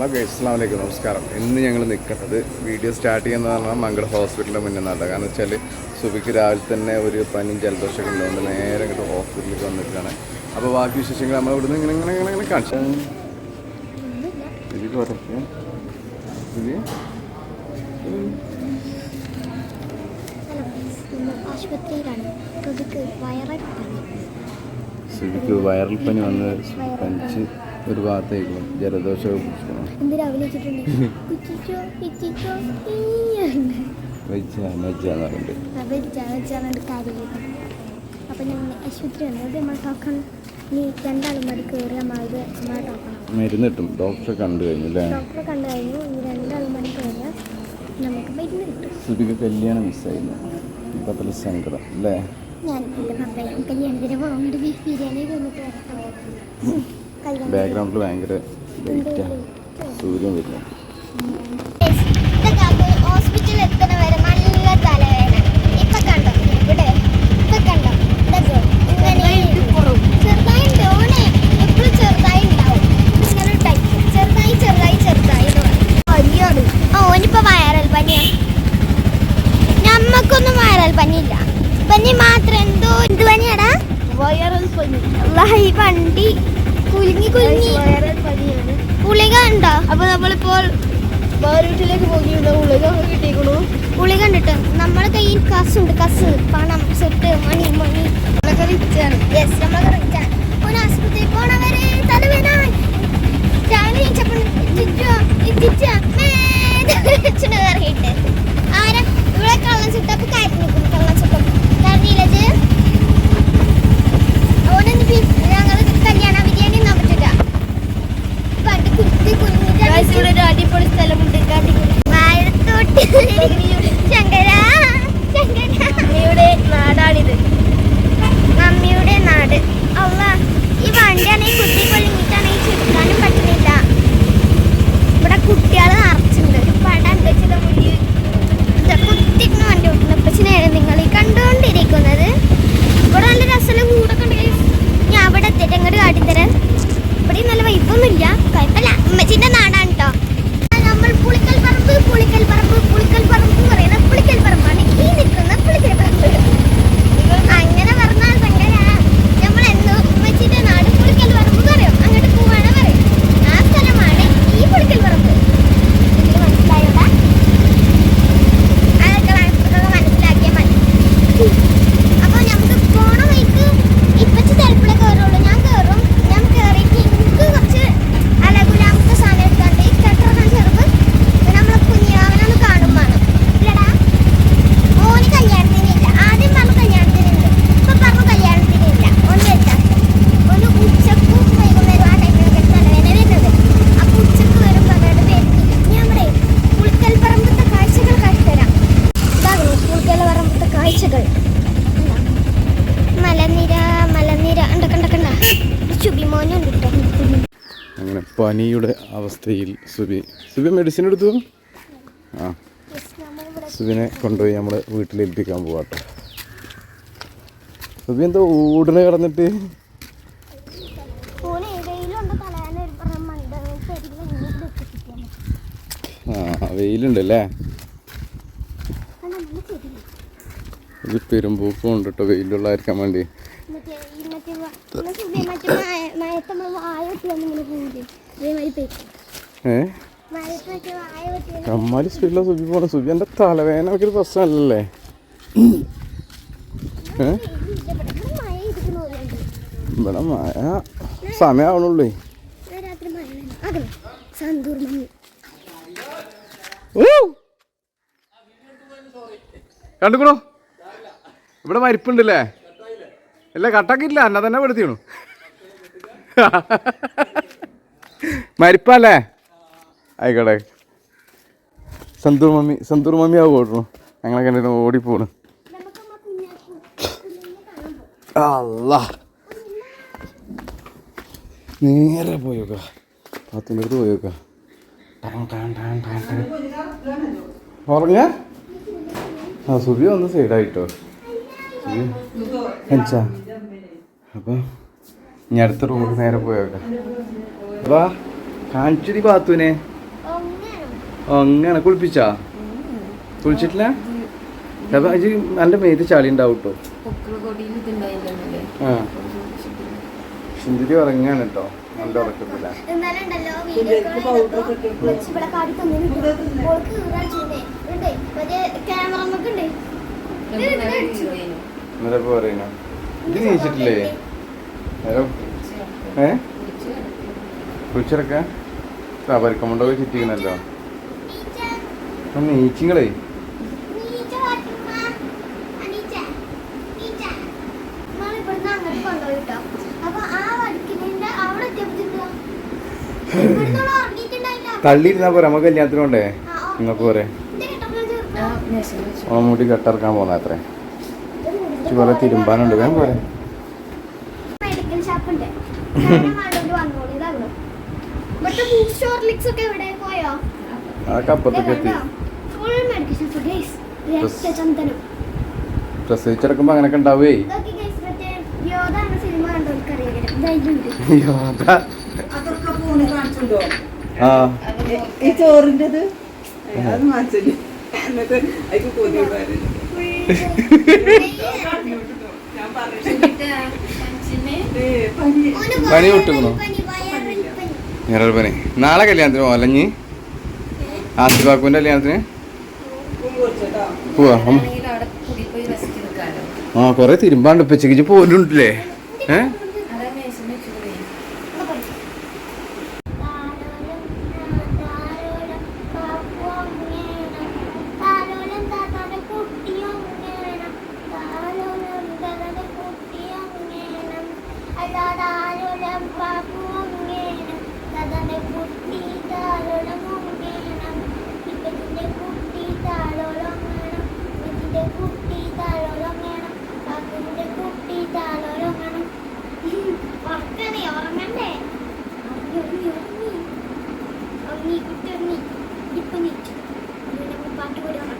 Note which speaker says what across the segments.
Speaker 1: Hello guys വലൈക്കും നമസ്കാരം. ഇന്ന് ഞങ്ങൾ നിൽക്കുന്നത് വീഡിയോ സ്റ്റാർട്ട് ചെയ്യുന്നത് പറഞ്ഞാൽ മംഗള ഹോസ്പിറ്റലിന്റെ മുന്നിൽ നിന്നാണ് കാരണം വെച്ചാൽ സുബിക്ക് രാവിലെ തന്നെ ഒരു പനിയും ജലദോഷമൊക്കെ ഉള്ളതുകൊണ്ട് നേരെ ഇങ്ങോട്ട് ഹോസ്പിറ്റലിലേക്ക് വന്നിട്ടാണ് അപ്പോൾ ബാക്കി വിശേഷങ്ങൾ നമ്മൾ ഇവിടുന്ന് ഇങ്ങനെ ഇങ്ങനെ ഇങ്ങനെ ഇങ്ങനെ കാണിച്ചു ഇത് സുബിക്ക് വൈറൽ പനി വന്ന് പനിച്ച് ഒരു ഭാഗത്തേക്കും ജലദോഷമൊക്കെ
Speaker 2: രാവിലെ അപ്പം ഞങ്ങൾ ആശുപത്രി നമ്മൾ ടോക്കൺ ഇനി രണ്ടാളും മതി കയറി നമ്മളത് നമ്മളെ നോക്കണം
Speaker 1: മരുന്ന് കിട്ടും. ഡോക്ടറെ കണ്ടു കഴിഞ്ഞു അല്ലേ?
Speaker 2: ഡോക്ടറെ കണ്ടു കഴിഞ്ഞു. ഇനി രണ്ടാളും മണി കയറിയാൽ നമുക്ക് മരുന്ന് കിട്ടും.
Speaker 1: സുബിക്ക് കല്യാണം മിസ്സായിരുന്നു ഇപ്പം അത്ര സങ്കടം അല്ലേ?
Speaker 2: ഞാൻ എന്റെ കല്യാണത്തിന് പോകുന്നുണ്ട് ബീഫ് ബിരിയാണി തന്നിട്ട് വരാം. കല്യാണം
Speaker 1: ബാക്ക്ഗ്രൗണ്ടിൽ ഭയങ്കര സൂര്യൻ വരുന്നു
Speaker 2: ഹോസ്പിറ്റലിൽ എത്തണ വരെ നല്ല തലവേദന ഇപ്പൊ കണ്ടോ ഇവിടെ ഇപ്പൊ കണ്ടോ ഇതൊക്കെ ഇങ്ങനെ ചെറുതായി ഓനെ എപ്പോഴും ചെറുതായി ഉണ്ടാവും ഇങ്ങനെ ഒരു type. ചെറുതായി ചെറുതായി ചെറുതായി എന്ന് പറയും. പനിയാണ് ആ ഓനിപ്പോ വൈറൽ പനിയാ നമ്മക്കൊന്നും വൈറൽ പനിയില്ല പനി മാത്രം എന്തോ എന്ത് പനിയാടാ വൈറൽ പനി ഈ വണ്ടി കുലുങ്ങി കുലുങ്ങി വൈറൽ പനിയാണ് ഗുളിക ഉണ്ടോ
Speaker 3: അപ്പൊ നമ്മളിപ്പോൾ വീട്ടിലേക്ക് പോകിയുള്ള ഗുളിക കിട്ടിയിരിക്കണു
Speaker 2: ഗുളിക കണ്ടിട്ട് നമ്മുടെ കയ്യിൽ കസ് ഉണ്ട് കസ് പണം സ്വത്ത് മണി മണി
Speaker 3: അതൊക്കെ വിറ്റാണ്.
Speaker 2: യെസ് നമ്മളൊക്കെ റിച്ചാണ് ഒരു ആശുപത്രി പോണവരെ തലവേദന. രാവിലെ മേന്ന് കയറിയിട്ട്. ആരാ? ഇവിടെ കള്ളം ചുട്ടപ്പ് കയറ്റി നിൽക്കുന്നു കള്ളം ചുട്ടപ്പ് കരഞ്ഞില്ലേ
Speaker 1: പനിയുടെ അവസ്ഥയിൽ സുബി. സുബി മെഡിസിൻ എടുത്തു? ആ. സുബിനെ കൊണ്ടുപോയി നമ്മൾ വീട്ടിൽ ഏൽപ്പിക്കാൻ പോവാട്ടോ. സുബി എന്താ ഊടിന് കിടന്നിട്ട്. ആ വെയിലുണ്ടല്ലേ? ഇത് പെരുമ്പൂക്കം ഉണ്ട് കേട്ടോ വെയിലുള്ളായിരിക്കാൻ വേണ്ടി. കമ്മാലി സ്പീഡിലാണ് സുബി പോണ. സുബി എന്റെ തലവേദന ഒരു പ്രശ്നമല്ലല്ലേ?
Speaker 2: ഇവിടെ. മഴ
Speaker 1: സമയമാവണുള്ളേ കണ്ടുക്കണോ? ഇവിടെ മരിപ്പുണ്ടല്ലേ? ഇല്ല കട്ടാക്കിയില്ല എന്നെ തന്നെ പെടുത്തിണു മരിപ്പല്ലേ? ആയിക്കോട്ടെ. സന്തൂർ മമ്മി സന്തൂർ മമ്മി ആവും ഓടണു ഞങ്ങളെ കണ്ടിട്ട് ഓടിപ്പോണു. അല്ല നേരെ പോയോക്ക. പാത്തിന്റെ അടുത്ത് പോയോക്ക. ഉറങ്ങ? ആ സുബി ഒന്ന് സൈഡായിട്ടോ. അപ്പം ഇനി അടുത്ത റൂമിൽ നേരെ പോയേക്കാം വാ കാണിച്ചിരി പാത്തുവിനെ. അങ്ങനെ കുളിപ്പിച്ചാ? കുളിച്ചിട്ടില്ല? അപ്പൊ അത് നല്ല മേത്ത് ചളി ഉണ്ടാവും കേട്ടോ ആ. സുന്ദരി ഉറങ്ങാണ് കേട്ടോ നല്ല ഉറക്കത്തില്ല
Speaker 2: എന്നാലും ഉണ്ടല്ലോ വീഡിയോ വെച്ച് ഇവിടെ കാടി തന്നിട്ടുണ്ട് ഓൾക്ക് കീറാച്ചിണ്ടേ ഉണ്ട് മറ്റേ ക്യാമറ നമുക്കുണ്ട്
Speaker 1: എന്നിട്ട് ഇപ്പൊ പറയുന്നു? ഇത് നീച്ചിട്ടില്ലേ? ഹലോ ഏ? കുളിച്ചിറക്ക? പരിക്കമുണ്ടൊക്കെ ചുറ്റിക്കണല്ലോ നീച്ചിങ്ങളേ. തള്ളിയിരുന്നാ പോരെ നമുക്ക് കല്യാണത്തിന് കൊണ്ടേ നിങ്ങൾക്ക് പോരെ.
Speaker 2: ഇത് കേട്ടപ്പോഴാ ചെറുപ്പം.
Speaker 1: ഓണം മുടി കെട്ടിറക്കാൻ പോന്ന അത്രേ. കുറെ തിരുമ്പാനുണ്ട് വേഗം പോരെ. അതൊക്കെ അപ്പുറത്തേക്ക് എത്തി. പ്രസവിച്ചിറക്കുമ്പോ അങ്ങനൊക്കെ ഉണ്ടാവേ.
Speaker 2: യോധ
Speaker 1: ആ.
Speaker 4: ഈ ചോറിന്റെത്? അത് മാറ്റില്ല എന്നിട്ട് അതിക്ക് കൊതിയുണ്ടായിരുന്നു ഞാൻ പറഞ്ഞു പനി.
Speaker 1: പനി വിട്ടുക്കണോ? ഞാനൊരു നാളെ കല്യാണത്തിന് പോവാ അല്ലഞ്ഞി ആസിഫാക്കുവിന്റെ കല്യാണത്തിന്? പോവാ ആ കൊറേ തിരുമ്പാണ്ട് ഉപ്പച്ചക്ക്. പോലുണ്ടല്ലേ ഏ
Speaker 3: അതാ മേശം വെച്ചുകൂടെ
Speaker 2: കുട്ടി താഴോളം വേണം കാക്കുവിന്റെ കുട്ടി താഴോളം വേണം ഉറക്കണേ ഉറങ്ങണ്ടേ ഉറങ്ങി ഉറങ്ങി ഉറങ്ങി കുട്ടി ഉറങ്ങി ഇപ്പൊ നീച്ചു നമുക്ക് പാട്ട് കൂടി ഉറങ്ങാം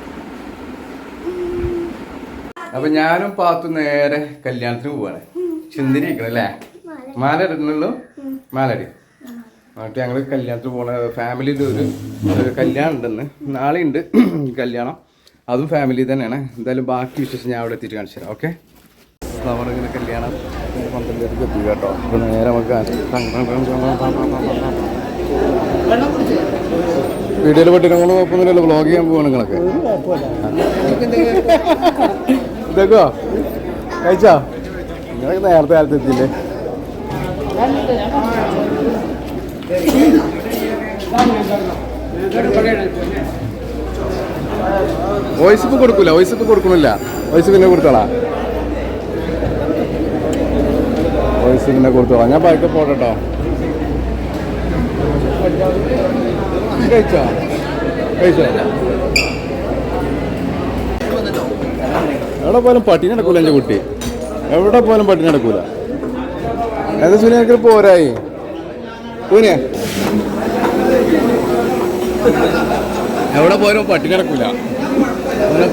Speaker 1: അപ്പൊ ഞാനും പാത്തു നേരെ കല്യാണത്തിന് പോവാണ്. ചിന്തിരിക്കണം അല്ലേ? മാല ഇടുന്നുള്ളൂ മാലടി. എന്നിട്ട് ഞങ്ങൾ കല്യാണത്തിന് പോണ ഫാമിലിയിൽ ഒരു കല്യാണം ഉണ്ടെന്ന്. നാളെ ഉണ്ട് കല്യാണം. അതും ഫാമിലി തന്നെയാണ്. എന്തായാലും ബാക്കി വിശേഷം ഞാൻ അവിടെ എത്തിയിട്ട് കാണിച്ചു തരാം. ഓക്കെ? നമ്മളിങ്ങനെ കല്യാണം പന്ത്രണ്ടിലേക്ക് എത്തി കേട്ടോ. അപ്പോൾ നേരെ നമുക്ക് വീഡിയോയിൽ പറ്റിനങ്ങളും കുഴപ്പമൊന്നുമില്ലല്ലോ. വ്ളോഗ് ചെയ്യാൻ പോവാണ് നിങ്ങളൊക്കെ. ഇതേക്കോ? കഴിച്ചോ? നിങ്ങളൊക്കെ നേരത്തെ കാലത്ത് എത്തിയില്ലേ? വോയിസ് ഇപ്പൊ കൊടുക്കൂല വോയിസ് ഇപ്പൊ കൊടുക്കണില്ല. വോയിസ് പിന്നെ കൊടുത്തോളാ. വോയിസ് പിന്നെ കൊടുത്തോളാം. ഞാൻ ബൈക്ക് പോട്ടോ കഴിച്ചോ? കഴിച്ചോ? എവിടെ പോലും പട്ടി നടക്കൂല എന്റെ കുട്ടി. എവിടെ പോലും പട്ടി നടക്കൂല എന്താ സുനിയൊക്കെ പോരായി? എവിടെ പോയാലും പട്ടി നടക്കൂല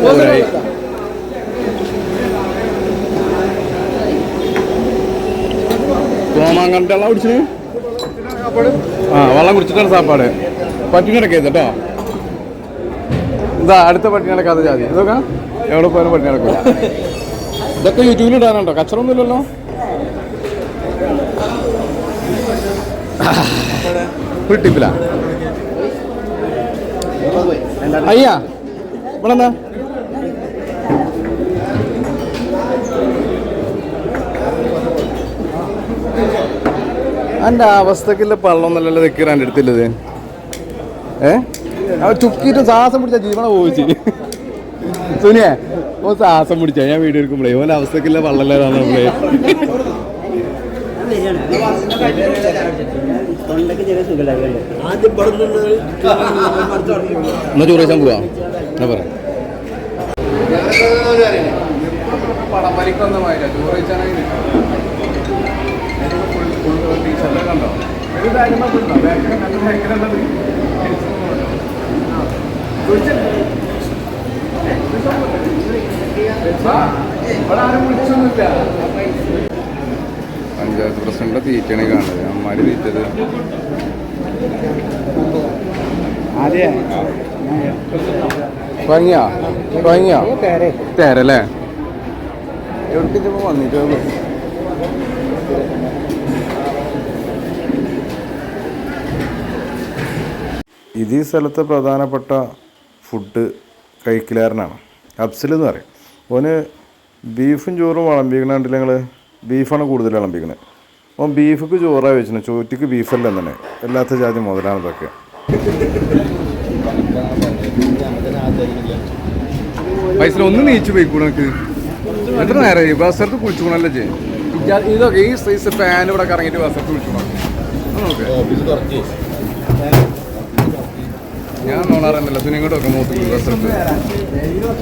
Speaker 1: പോരായി. കോമാങ്കണ്ട വെള്ളം കുടിച്ചിന്? ആ വെള്ളം കുടിച്ചിട്ടാണ് സാപ്പാട്. പട്ടി നടക്കരുത് കേട്ടോ. ഇതാ അടുത്ത പട്ടിണി നടക്കാത്ത ജാതി. ഇതൊക്കെ? എവിടെ പോയാലും പണി നടക്കില്ല ഇതൊക്കെ യൂട്യൂബിൽ ഇടാനുണ്ടോ? കച്ചറൊന്നുമില്ലല്ലോ കിട്ടിപ്പില്ല അയ്യാ ഇവിടെ എന്താ എന്റെ അവസ്ഥക്കുള്ള പള്ളൊന്നല്ലല്ലോ വെക്കിറാൻ എന്റെ ഏ? ചുക്കിട്ട് ശ്വാസം പിടിച്ച ജീവനെ പോയിച്ച് സുനിയെ ഓ ശ്വാസം പിടിച്ച? ഞാൻ വീഡിയോ എടുക്കുമ്പോഴേ ഓന്റെ അവസ്ഥക്കില്ല വള്ളല്ലേതാണ് നമ്മളെ എന്നാ ചോറ് പോവാ? എന്നാ പറയാം പടം വലിക്കൊന്നുമായില്ല ടീച്ചറിനെ കണ്ടോ ഒരു ബാക്കിലുള്ളത് പഞ്ചായത്ത് പ്രസിഡന്റ് തീറ്റണി കാണുന്നത്. അമ്മാര് തീറ്റത്. തുടങ്ങിയാ? വാങ്ങിയാ തേരല്ലേ? എവിടേക്ക് ചിലപ്പോൾ വന്നിട്ടുള്ളൂ ഇത് ഈ സ്ഥലത്തെ പ്രധാനപ്പെട്ട ഫുഡ് കഴിക്കലാരനാണ്? അബ്സൽ എന്ന് പറയും. ഓന് ബീഫും ചോറും വിളമ്പിക്കണുണ്ട് ഞങ്ങൾ ബീഫാണ് കൂടുതൽ വിളമ്പിക്കുന്നത് ഓൻ ബീഫിക്ക് ചോറാണ് വെച്ചിന് ചോറ്റിക്ക് ബീഫല്ല തന്നെ. എല്ലാത്ത ജാതി മുതലാണ് ഇതൊക്കെ? പൈസ ഒന്ന് നീച്ചു പോയിക്കൂണക്ക് എത്ര നേരമായി ബസ്സെടുത്ത് കുളിച്ചുകൊണ്ടല്ലേ ചെയ്യും ഇതൊക്കെ ഈ സൈസ് ഫാൻ ഇവിടെ കറങ്ങിയിട്ട് ബസ്സെടുത്ത് കുളിച്ചുകൊണ്ടോ നോക്കേ. ഞാൻ നോണാറുന്നില്ല നോണാറന്നല്ല സുനിങ്ങോട്ട് വെക്കാം മൂത്ത് ഉണ്ട്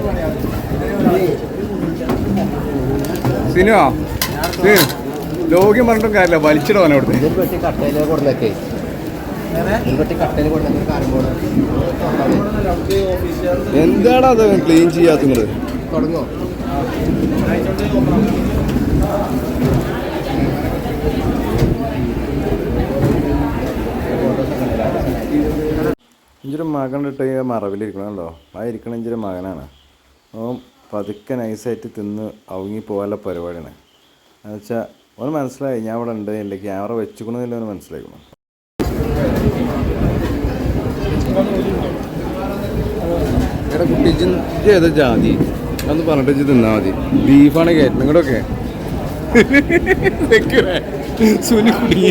Speaker 1: സിനിമ ലോകം പറഞ്ഞിട്ടും കാര്യമില്ല വലിച്ചിടവാൻ അവിടുത്തെ
Speaker 5: ഇതൊരു പെട്ടി കട്ടയിൽ കൊടുന്നൊക്കെ ഒരു പെട്ടി കട്ടയിൽ കൊടുന്നൊക്കെ ഒരു കാര്യം കൂടെ
Speaker 1: എന്താണ് അത് ക്ലീൻ ചെയ്യാത്തത്?
Speaker 5: തുടങ്ങോ.
Speaker 1: ഇഞ്ചൊരു മകൻ ഇട്ട് മറവിലിരിക്കണമല്ലോ ആ ഇരിക്കണ ഇഞ്ചൊരു മകനാണ്. ഓൻ പതുക്കെ നൈസായിട്ട് തിന്ന് അവങ്ങി പോകാനുള്ള പരിപാടിയാണ്. എന്നുവെച്ചാൽ ഒന്ന് മനസ്സിലായി ഞാൻ അവിടെ ഉണ്ട് എന്റെ ക്യാമറ വെച്ചുക്കണമെന്നില്ല ഒന്ന് മനസ്സിലാക്കണം എടാ കുട്ടി ഇജ്ജ് ഏതാ ജാതി? അന്ന് പറഞ്ഞിട്ട് ഇജ്ജ് തിന്നാൽ മതി. ബീഫാണ് കയറ്റണം ഇങ്ങോട്ടൊക്കെ. സുനി കുടി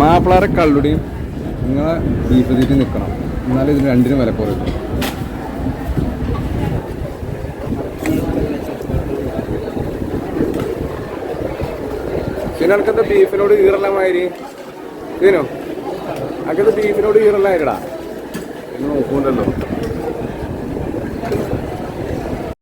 Speaker 1: മാപ്പിളാരെ കള്ളുടിയും. നിങ്ങളെ ബീഫ് തീറ്റി നിൽക്കണം എന്നാലും ഇതിന് രണ്ടിനും വില കുറയും പിന്നെ എനിക്കെന്താ ബീഫിനോട് ഈറല്ല മാതിരി. ഇതിനോ? അക്കത് ബീഫിനോട് ഈറല്ലായിരടാ നോക്കുന്നുണ്ടല്ലോ